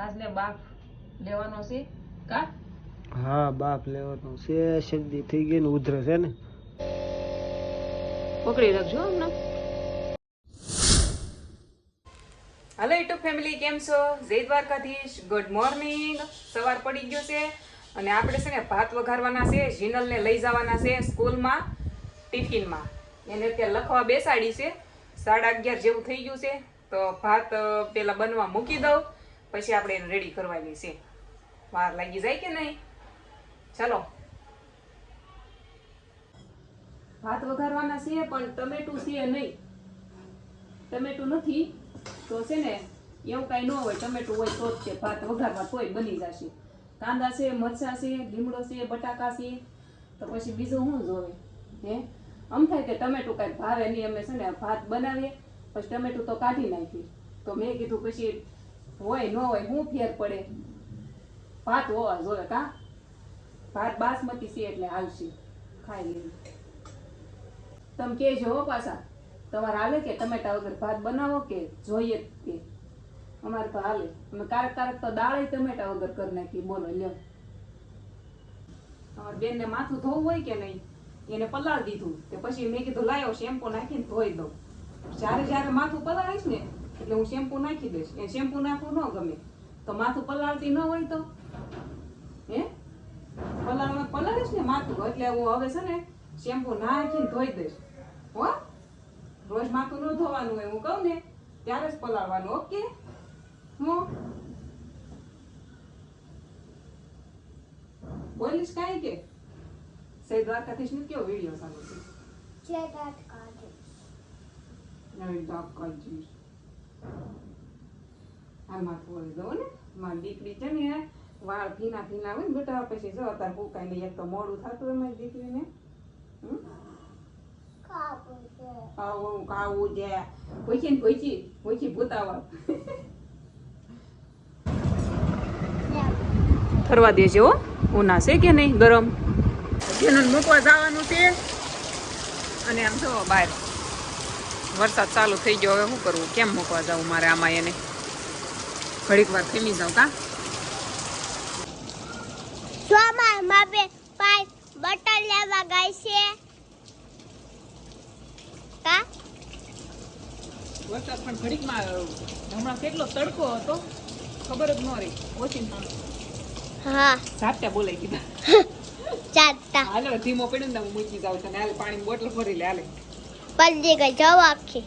આજને બાફ લેવાનો છે? કા? હા બાપ લેવાનો છે. શરદી થઈ ગઈ ને ઉધરસ છે ને. પકડી રાખજો હમણાં. હલો યુટ્યુબ ફેમિલી કેમ છો? જય દ્વારકાધીશ. ગુડ મોર્નિંગ સવાર પડી ગયો છે અને આપણે છે ને ભાત વઘારવાના છે જીનલને લઈ જવાના છે સ્કૂલમાં ટિફિનમાં. એને અત્યારે લખવા બેસાડી છે. સાડા અગિયાર જેવું થઈ ગયું છે. તો ભાત પેલા બનવા મૂકી દઉં. પછી આપણે એને રેડી કરવાની છે. વાર લાગી જાય કે નહીં? ચાલો. ભાત વઘારવાના છે, પણ ટમેટું છે નહીં. ટમેટું નથી, તો છે ને, એવું કાંઈ ન હોય, ટમેટું હોય તો જ છે. ભાત વઘારવા તોય બની જશે. કાંદા છે, મરચાં છે, લીમડો છે, બટાકા છે. તો પછી બીજું શું જોવે? હે? આમ થાય કે ટમેટું કાંઈ ભાવે નહીં, અમે છે ને ભાત બનાવીએ, પછી ટમેટું તો કાઢી નાખી તો મેં કીધું પછી હોય, ન હોય શું ફેર પડે? ભાત હોવા જોઈએ કા? ભાત બાસમતી છે એટલે હાલશે ખાઈ લેવું તમે કહેજો હો પાછા, તમારે હાલે કે ટમેટા વગર ભાત બનાવો કે જોઈએ કે? અમારે તો હાલે. અમે કારક કારક તો દાળે ટમેટા વગર કરી નાખી બોલો, લ્યો. અમારે બેનને માથું ધોવું હોય કે નહીં? એને પલાળ દીધું. તે પછી મેં કીધું, લાયો, શેમ્પુ નાખીને ધોઈ દઉં. જ્યારે જ્યારે માથું પલાળીશ ને એટલે હું શેમ્પુ નાખી દઈશ. એ શેમ્પુ નાખવું ન ગમે. તો માથું પલાળતી ન હોય તો? હે? પલાળવા પલાળીશ ને માથું? એટલે હું હવે છે ને શેમ્પુ નાખીને ધોઈ દઈશ. હો? રોજ માથું ન ધોવાનું હોય હું કહું ને ત્યારે જ પલાળવાનું. ઓકે? હું? બોલીશ કાંઈ કે? સહી દ્વારકાધીશ ને કેવો વીડિયો સાંભળશે? જય દ્વારકાધીશ. જય દ્વારકાધીશ. હાલ માથું દઉં ને મારી દીકરી છે ને વાળ ભીના ભીના હોય ને બેટા પછી જો અત્યારે ફૂકાઈ ને એક તો મોડું થતું હોય મારી દીકરીને? ખાવું ખાવું છે. પૂછી ને પૂછી પૂછી ભૂતાવા. ફરવા દેજો હો. ઉના છે કે નહીં? ગરમ. જેનું મૂકવા જવાનું છે. અને આમ જો બહાર વરસાદ ચાલુ થઈ ગયો હવે શું કરવું કેમ મૂકવા જવું મારે આમાં એને? ઘડીક વાર ફેમી જાવ કા? સોમાં માપે પાય બટર લેવા ગઈ છે. કા? વરસાદ પણ ઘડીકમાં હમણાં કેટલો તડકો હતો ખબર જ ન રહી. ઓછી હા. સાચા બોલાઈ કીધા. ચાલતા હાલો ધીમો પડ્યો ને મૂકી જાઉં છે ને હાલ પાણી બોટલ ભરી લે હાલે. પલ્લી ગઈ જવા આખી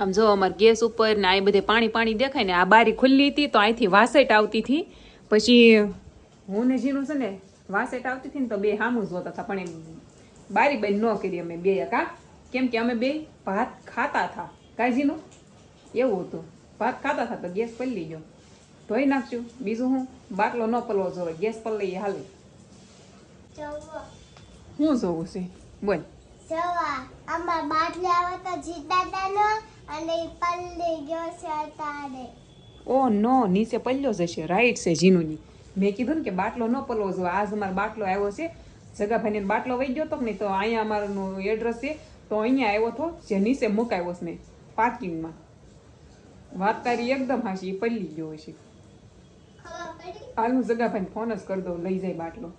આમ જો અમારે ગેસ ઉપર ને આ બધે પાણી પાણી દેખાય ને આ બારી ખુલ્લી હતી તો અહીંથી વાસેટ આવતી હતી. પછી હું ને જીનું છે ને વાસેટ આવતી હતી ને તો બે હામું જોતા હતા પણ બારી બંધ ન કરી અમે બે કા કેમ કે અમે બે ભાત ખાતા હતા. કાંઈ જીનું એવું હતું. ભાત ખાતા હતા તો ગેસ પલ્લી ગયો. ધોઈ નાખશું. બીજું હું? બાટલો ન પલવો જોવે. ગેસ પલ્લી હાલે. શું જોવું છે? બોલ. જવા. અમાર બાટલી આવતા જીતાતાનો અને પલ્લી ગયો છે તારે. ઓ નો નીચે પલ્યો જશે રાઈટ છે જીનુની. મેં કીધું ને કે બાટલો ન પલવો જો આજ અમારો બાટલો આવ્યો છે. જગાભાઈને બાટલો વહી ગયો તો નહીં તો અહીંયા અમારું એડ્રેસ છે. તો અહીંયા આવ્યો હતો જે નીચે મુકાયો છે ને પાર્કિંગમાં વાત તારી એકદમ હાશી એ પલ્લી ગયો હશે. હાલ હું જગાભાઈને ફોન જ કરી દઉં લઈ જાય બાટલો.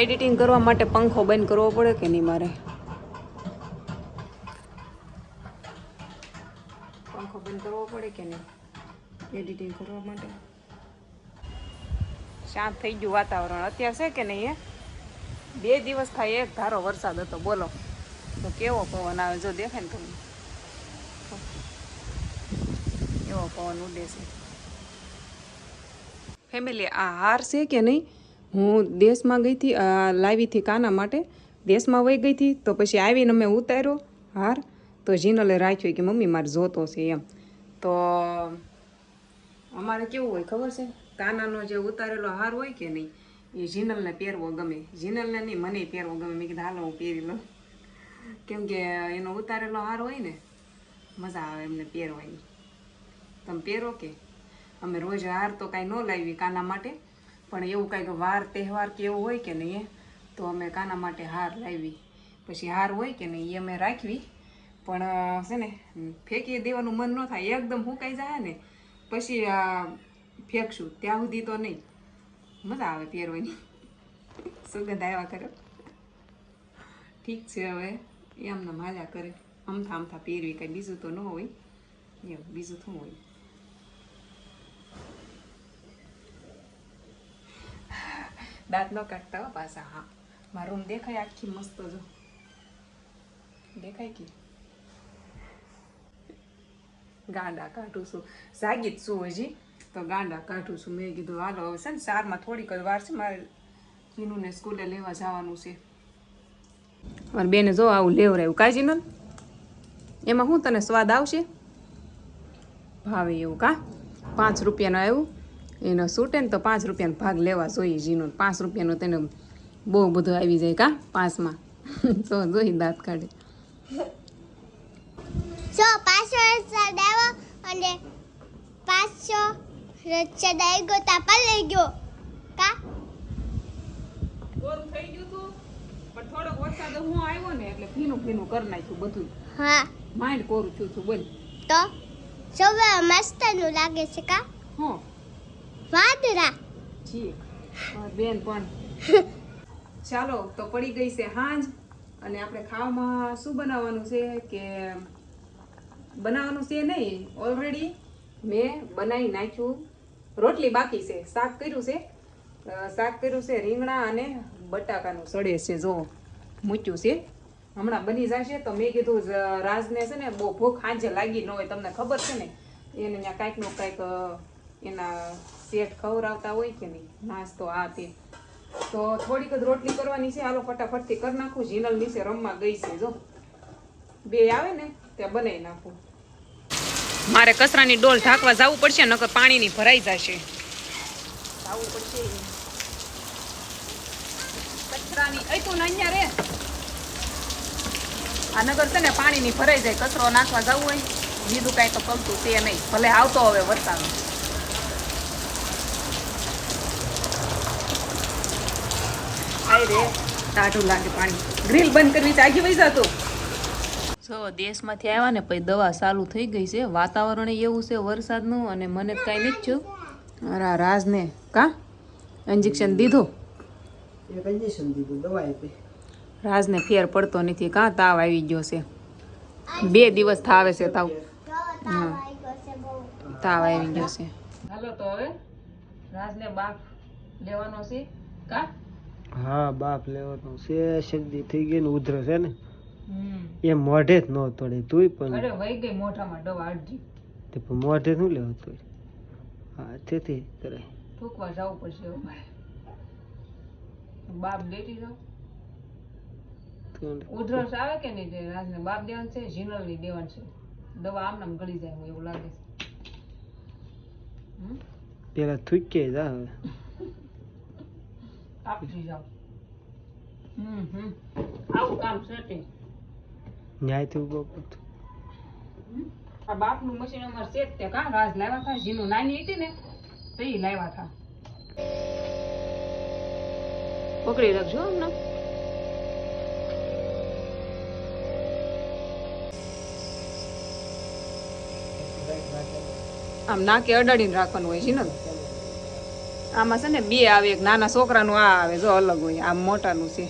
એડિટિંગ કરવા માટે પંખો બંધ કરવો પડે કે નહીં મારે? પંખો બંધ કરવો પડે કે નહીં? એડિટિંગ કરવા માટે. શાંત થઈ ગયું વાતાવરણ. અત્યારે છે કે નહીં એ બે દિવસ થાય, એક ધારો વરસાદ હતો. બોલો. તો કેવો પવન આવે? જો દેખાય ને તમને. એવો પવન ઉડે છે. ફેમિલી આ હાર છે કે નહીં? હું દેશમાં ગઈ હતી લાવી હતી કાના માટે. દેશમાં વહી ગઈ હતી, તો પછી આવીને અમે ઉતાર્યો હાર. તો જીનલે રાખ્યો કે મમ્મી મારે જોતો છે એમ. તો અમારે કેવું હોય ખબર છે? કાનાનો જે ઉતારેલો હાર હોય કે નહીં, એ જીનલને પહેરવો ગમે. જીનલને નહીં, મને પહેરવો ગમે. મેં કીધું, હાલો, હું પહેરી લઉં. કેમ કે એનો ઉતારેલો હાર હોય ને, મજા આવે એમને પહેરવાની. તમે પહેરો કે? અમે રોજ હાર તો કાંઈ ન લાવી કાના માટે, પણ એવું કાંઈક વાર, તહેવાર કે એવું હોય કે નહીં, તો અમે કાના માટે હાર લાવી. પછી હાર હોય કે નહીં, એ અમે રાખવી. પણ છે ને, ફેંકી દેવાનું મન ન થાય, એકદમ હુકાઈ જાય ને, પછી ફેંકશું, ત્યાં સુધી તો નહીં. મજા આવે પહેરવાની. સુગંધ આવ્યા કરે. ઠીક છે હવે એમને માજા કરે. અમથા અમથા પહેરવી કંઈ બીજું તો ન હોય. એવું બીજું શું હોય? દાંત ન કાઢતા પાછા, હા. મારો રૂમ દેખાય આખી મસ્ત જો. દેખાય કે? ગાંડા કાઢું છું. જાગી જ છું હજી. તો ગાંડા કાઢું છું. મેં કીધું, હાલો, હવે છે ને સારમાં થોડીક જ વાર છે. મારે જીનુને સ્કૂલે લેવા જવાનું છે. મારી બેને જો આવું લેવરાયું. કાજીનો એમાં શું તને સ્વાદ આવશે? ભાવે એવું કા? પાંચ રૂપિયાનું આવ્યું. એનો સૂટે ને તો પાંચ રૂપિયાનો ભાગ લેવા જોઈએ જીનો. પાંચ રૂપિયાનો તેને બહુ બધું આવી જાય કા? પાંચમાં. તો જોઈ દાંત કાઢે. સો પાછો રસ્તા દાવો અને પાછો દાઈ ગયો તા પલળી ગયો. કા? કોરું થઈ ગયું તું પણ થોડોક વરસાદ હું આવ્યો ને એટલે ભીનું ભીનું કરી નાખ્યું બધું. હા. માઇન્ડ કોરું થયું છું બોલ. તો સૌએ મસ્તનું લાગે છે કા? હું. વાદરા જી. બેન પણ. ચાલો તો પડી ગઈ છે હાંજ. અને આપણે ખાવામાં શું બનાવવાનું છે કે બનાવવાનું છે નહીં. ઓલરેડી મેં બનાવી નાખ્યું. રોટલી બાકી છે. શાક કર્યું છે. શાક કર્યું છે, રીંગણા અને બટાકાનું સડે છે. જો, મૂક્યું છે. હમણાં બની જશે તો મેં કીધું રાજને છે ને બહુ ભૂખ આજે લાગી ન હોય, તમને ખબર છે ને? એને ત્યાં કાંઈકનું કાંઈક એના સેટ ખવડાવતા હોય કે નહીં? નાસ્તો આ તે. તો થોડીક જ રોટલી કરવાની છે. હાલો, ફટાફટથી કરી નાખું. જીનલ નીચે રમવા ગઈ છે, જો. બે આવે ને? ત્યાં બનાવી નાખું. મારે કચરાની ડોલ ઢાંકવા જવું પડશે નકર પાણીની ભરાઈ જશે. જવું પડશે. કચરાની એ તું અહીંયા રે. આ નગર છે ને પાણીની ભરાઈ જાય કચરો નાખવા જવું હોય. બીજું કાંઈ તો પગતું તે નહીં. ભલે આવતો હવે વરસાદ. આય રે. ટાઢું લાગે પાણી. ગ્રીલ બંધ કરવી તો આગી વહી જતો. જો દેશમાંથી આવ્યા ને પછી દવા ચાલુ થઈ ગઈ છે. વાતાવરણ એવું છે વરસાદનું અને મને કાંઈ નથી થયું. મારા રાજને કા? ઇન્જેક્શન દીધું? ઇન્જેક્શન દીધું દવા આપી. રાજને ફેર પડતો નથી. કાં તાવ આવી ગયો છે? બે દિવસ થાવે છે તાવ. તાવ આવી ગયો છે બહુ તાવ આવી ગયો છે. હાલો તો હવે રાજને બાપ લેવાનો છે. કા? હા બાપ લેવાનો છે. શરદી થઈ ગઈ ને ઉધરસ છે ને? એ મોઢે જ ન તોડે તુંય પણ અરે વહી ગઈ મોઢામાં દવા અડધી. તે પણ મોઢે શું લેવો તોડે હા તેથી કરે. ઠોકવા જવું પડશે હવે મારે. બાપ દેતી જાવ ઉધરસ આવે કે નહીં રાજને? બાપ દેવાનું છે જીનલની દેવાનું છે. દવા આમ નામ ગળી જાય એવું લાગે છે. હમ? પેલા થૂકે જા હવે. આપી જાવ હમ હમ. આવું કામ સેટિંગ. ન્યાયથી ઊભો કરતો આ બાપનું મશીન અમારે સેટ તે કા? રાજ લાવ્યા હતા જીનું નાની હતી ને તો ઈ લાવ્યા હતા પકડી રાખજો હમણાં આમ નાકે અડાડીને રાખવાનું હોય છે ને. આમાં છે ને બે આવે એક નાના છોકરાનું આ આવે જો અલગ હોય આમ મોટાનું છે.